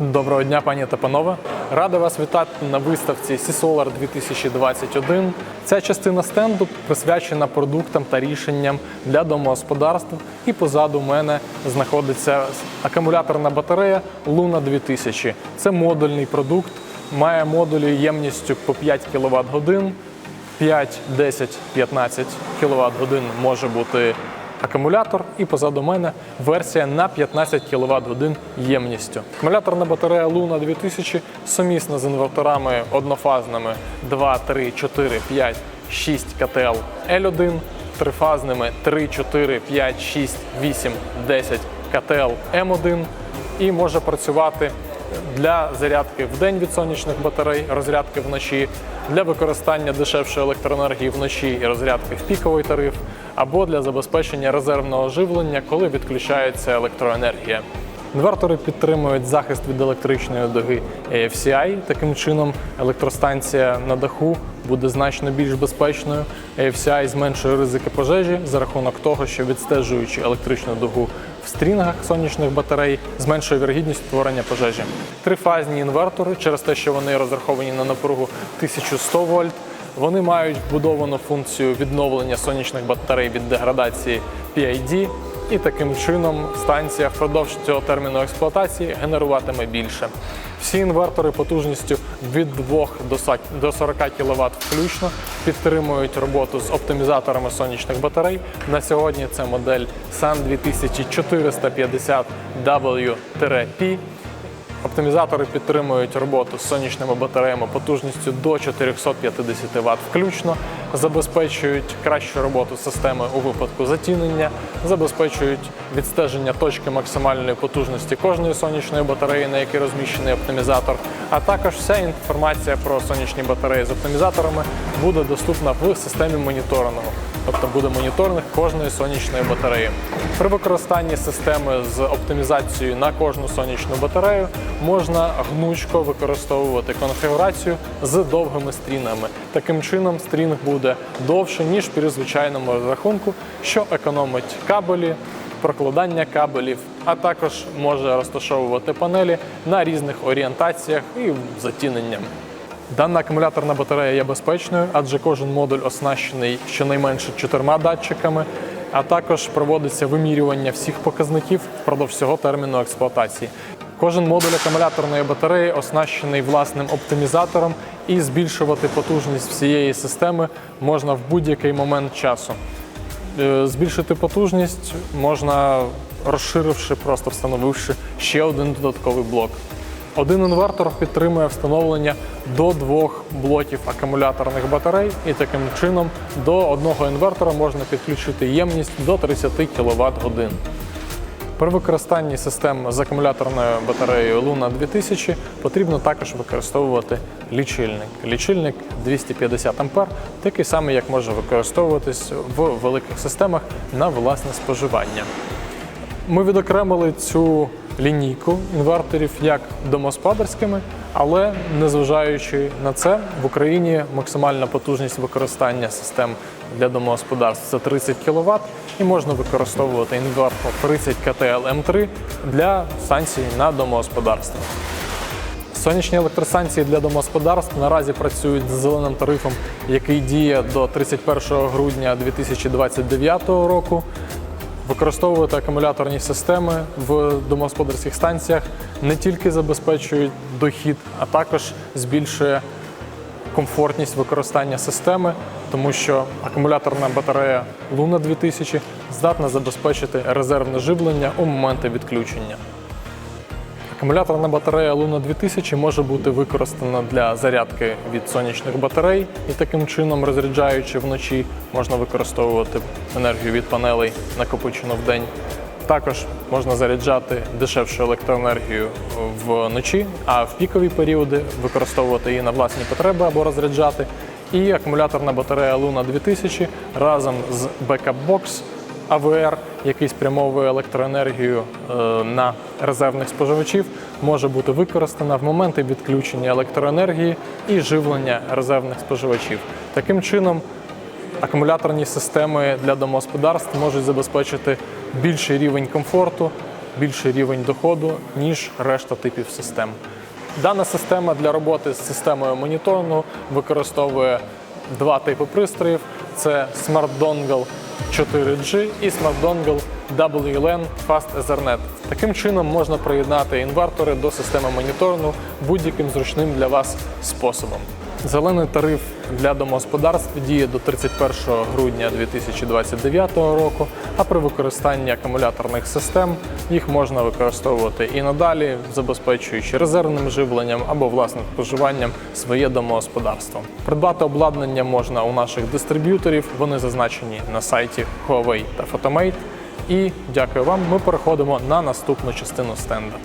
Доброго дня, пані та панове. Радий вас вітати на виставці Сісолар 2021. Ця частина стенду присвячена продуктам та рішенням для домогосподарства. І позаду мене знаходиться акумуляторна батарея Luna 2000. Це модульний продукт, має модулі ємністю по 5 кВт годин. 5, 10, 15 кВт годин може бути акумулятор, і позаду мене версія на 15 кВт годин ємністю. Акумуляторна батарея Luna 2000 сумісна з інверторами однофазними 2, 3, 4, 5, 6 КТЛ L1, трифазними 3, 4, 5, 6, 8, 10 КТЛ М1 і може працювати для зарядки в день від сонячних батарей, розрядки вночі, для використання дешевшої електроенергії вночі і розрядки в піковий тариф, або для забезпечення резервного живлення, коли відключається електроенергія. Інвертори підтримують захист від електричної дуги AFCI. Таким чином, електростанція на даху буде значно більш безпечною. AFCI зменшує ризики пожежі за рахунок того, що відстежуючи електричну дугу в стрінгах сонячних батарей, зменшує вірогідність створення пожежі. Трифазні інвертори через те, що вони розраховані на напругу 1100 вольт. Вони мають вбудовану функцію відновлення сонячних батарей від деградації PID, і таким чином станція впродовж цього терміну експлуатації генеруватиме більше. Всі інвертори потужністю від 2 до 40 кВт включно підтримують роботу з оптимізаторами сонячних батарей. На сьогодні це модель SAN 2450 W-P. Оптимізатори підтримують роботу з сонячними батареями потужністю до 450 Вт включно, забезпечують кращу роботу системи у випадку затінення, забезпечують відстеження точки максимальної потужності кожної сонячної батареї, на якій розміщений оптимізатор. А також вся інформація про сонячні батареї з оптимізаторами буде доступна в системі моніторингу. Тобто буде моніторинг кожної сонячної батареї. При використанні системи з оптимізацією на кожну сонячну батарею можна гнучко використовувати конфігурацію з довгими стрінами. Таким чином, стрінг буде довше, ніж при звичайному розрахунку, що економить кабелі, прокладання кабелів, а також може розташовувати панелі на різних орієнтаціях і затіненням. Дана акумуляторна батарея є безпечною, адже кожен модуль оснащений щонайменше чотирма датчиками, а також проводиться вимірювання всіх показників впродовж всього терміну експлуатації. Кожен модуль акумуляторної батареї оснащений власним оптимізатором, і збільшувати потужність всієї системи можна в будь-який момент часу. Е, Збільшити потужність можна розширивши, просто встановивши ще один додатковий блок. Один інвертор підтримує встановлення до двох блоків акумуляторних батарей, і таким чином до одного інвертора можна підключити ємність до 30 кВт годин. При використанні систем з акумуляторною батареєю Luna 2000 потрібно також використовувати лічильник. Лічильник 250 А, такий самий, як може використовуватись в великих системах на власне споживання. Ми відокремили цю лінійку інверторів як домогосподарськими, але незважаючи на це, в Україні максимальна потужність використання систем для домогосподарств це 30 кВт, і можна використовувати інвертор 30 КТЛ М3 для станцій на домогосподарство. Сонячні електростанції для домогосподарств наразі працюють з зеленим тарифом, який діє до 31 грудня 2029 року. Використовувати акумуляторні системи в домогосподарських станціях не тільки забезпечують дохід, а також збільшує комфортність використання системи, тому що акумуляторна батарея Luna 2000 здатна забезпечити резервне живлення у моменти відключення. Акумуляторна батарея Luna 2000 може бути використана для зарядки від сонячних батарей, і таким чином, розряджаючи вночі, можна використовувати енергію від панелей, накопичену в день. Також можна заряджати дешевшу електроенергію вночі, а в пікові періоди використовувати її на власні потреби або розряджати. І акумуляторна батарея Luna 2000 разом з Backup Box АВР, який спрямовує електроенергію е, на резервних споживачів, може бути використана в моменти відключення електроенергії і живлення резервних споживачів. Таким чином, акумуляторні системи для домогосподарств можуть забезпечити більший рівень комфорту, більший рівень доходу, ніж решта типів систем. Дана система для роботи з системою моніторингу використовує два типи пристроїв: це Dongle 4G і SmartDongle WLAN Fast Ethernet. Таким чином можна приєднати інвертори до системи моніторну будь-яким зручним для вас способом. Зелений тариф для домогосподарств діє до 31 грудня 2029 року, а при використанні акумуляторних систем їх можна використовувати і надалі, забезпечуючи резервним живленням або власним споживанням своє домогосподарство. Придбати обладнання можна у наших дистриб'юторів. Вони зазначені на сайті Huawei та Photomate. І дякую вам. Ми переходимо на наступну частину стенду.